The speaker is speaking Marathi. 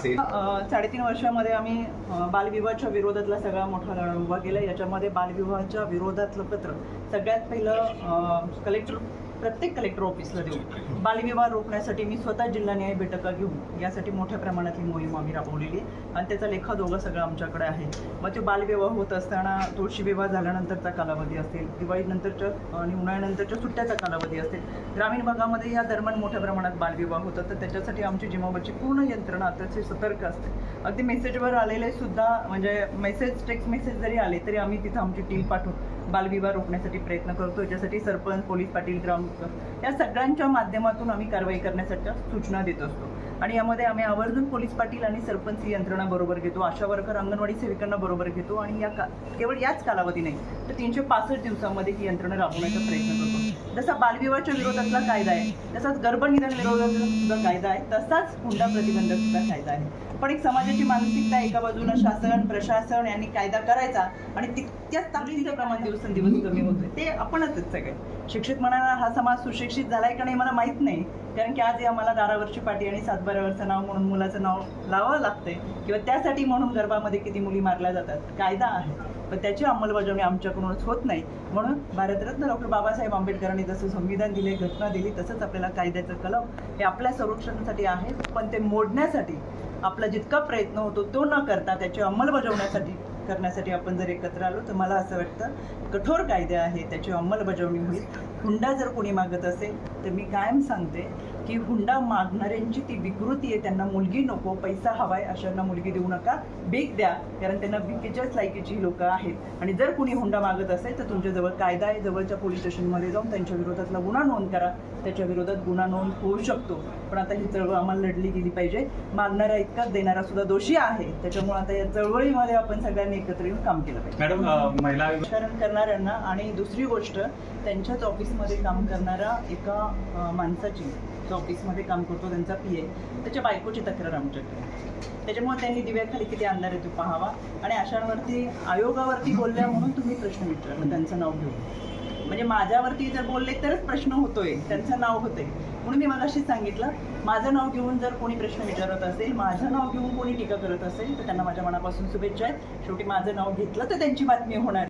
असेल. साडेतीन वर्षामध्ये आम्ही बालविवाहाच्या विरोधातला सगळा मोठा लढा उभा केला याच्यामध्ये बालविवाहाच्या विरोधातलं पत्र सगळ्यात पहिलं कलेक्टर प्रत्येक कलेक्टर ऑफिसला देऊ. बालविवाह रोखण्यासाठी मी स्वतः जिल्हा न्याय बैठका घेऊन यासाठी मोठ्या प्रमाणातली मोहीम आम्ही राबवलेली आणि त्याचा लेखाजोगा सगळं आमच्याकडे आहे. मग ते बालविवाह होत असताना तुळशी विवाह झाल्यानंतरचा कालावधी असेल दिवाळीनंतरच्या आणि उन्हाळ्यानंतरच्या सुट्ट्याचा कालावधी असेल. ग्रामीण भागामध्ये या दरम्यान मोठ्या प्रमाणात बालविवाह होतात तर त्याच्यासाठी आमची जिमाबाची पूर्ण यंत्रणा अतिशय सतर्क असते. अगदी मेसेजवर आलेले सुद्धा म्हणजे मेसेज टेक्स्ट मेसेज जरी आले तरी आम्ही तिथं आमची टीम पाठवून बालविवाह रोखण्यासाठी प्रयत्न करतो याच्यासाठी सरपंच पोलीस पाटील ग्राउंड या सगळ्यांच्या माध्यमातून आम्ही कारवाई करण्यासाठी सूचना देत असतो. आणि यामध्ये आम्ही आवर्जून पोलीस पाटील आणि सरपंच ही यंत्रणा बरोबर घेतो. आशा वर्कर अंगणवाडी सेविकांना बरोबर घेतो आणि या का केवळ याच कालावधी नाही तर तीनशे पासष्ट दिवसांमध्ये ही यंत्रणा राबवण्याचा प्रयत्न करतो. जसा बालविवाहाच्या विरोधातला कायदा आहे तसाच गर्भनिधन विरोधातला कायदा आहे तसाच हुंडा प्रतिबंधक सुद्धा कायदा आहे. पण एक समाजाची मानसिकता एका बाजूला शासन प्रशासन यांनी कायदा करायचा आणि तितक्याच ताकदीचं प्रमाण दिवसेंदिवस कमी होतोय. ते आपणच आहेत सगळे. शिक्षित म्हणाला हा समाज सुशिक्षित झालाय का नाही मला माहीत नाही कारण की आज आम्हाला दारावरची पाटी आणि सातबाऱ्यावरचं नाव म्हणून मुलाचं नाव लावावं लागते किंवा त्यासाठी म्हणून गर्भामध्ये किती मुली मारल्या जातात कायदा आहे. पण त्याची अंमलबजावणी आमच्याकडूनच होत नाही. म्हणून भारतरत्न डॉक्टर बाबासाहेब आंबेडकरांनी जसं संविधान दिले घटना दिली तसंच आपल्याला कायद्याचं कलम हे आपल्या संरक्षणासाठी आहे. पण ते मोडण्यासाठी आपला जितका प्रयत्न होतो तो न करता त्याची अंमलबजावण्यासाठी करण्यासाठी आपण जर एकत्र आलो तर मला असं वाटतं कठोर कायदे आहे त्याची अंमलबजावणी होईल. हुंडा जर कोणी मागत असेल तर मी कायम सांगते की हुंडा मागणाऱ्यांची ती विकृती आहे. त्यांना मुलगी नको पैसा हवाय अशांना मुलगी देऊ नका. भीक द्या कारण त्यांना भिकेच्याच लायकीची लोक आहेत. आणि जर कोणी हुंडा मागत असेल तर तुमच्याजवळ कायदा आहे. जवळच्या पोलीस स्टेशनमध्ये जाऊन त्यांच्या विरोधातला गुन्हा नोंद करा. त्याच्या विरोधात गुन्हा नोंद होऊ शकतो. पण आता ही चळवळ आम्हाला लढली गेली पाहिजे. मागणारा इतकाच देणारा सुद्धा दोषी आहे. त्याच्यामुळे आता या चळवळीमध्ये आपण सगळ्यांनी एकत्र येऊन काम केलं पाहिजे. मॅडम महिला राजकारण करणाऱ्यांना आणि दुसरी गोष्ट त्यांच्याच ऑफिसमध्ये काम करणाऱ्या एका माणसाची जो ऑफिसमध्ये काम करतो त्यांचा पी ए त्याच्या बायकोची तक्रार आमच्याकडे त्याच्यामुळे त्यांनी दिव्याखाली किती अंधार आहे तो पाहावा आणि अशांवरती आयोगावरती बोलल्या म्हणून तुम्ही प्रश्न विचारला त्यांचं नाव घेऊन. म्हणजे माझ्यावरती जर बोलले तरच प्रश्न होतोय. त्यांचं नाव होतंय. म्हणून मी मगाशीच सांगितलं माझं नाव घेऊन जर कोणी प्रश्न विचारत असेल माझं नाव घेऊन कोणी टीका करत असेल तर त्यांना माझ्या मनापासून शुभेच्छा आहेत. शेवटी माझं नाव घेतलं तर त्यांची बातमी होणार.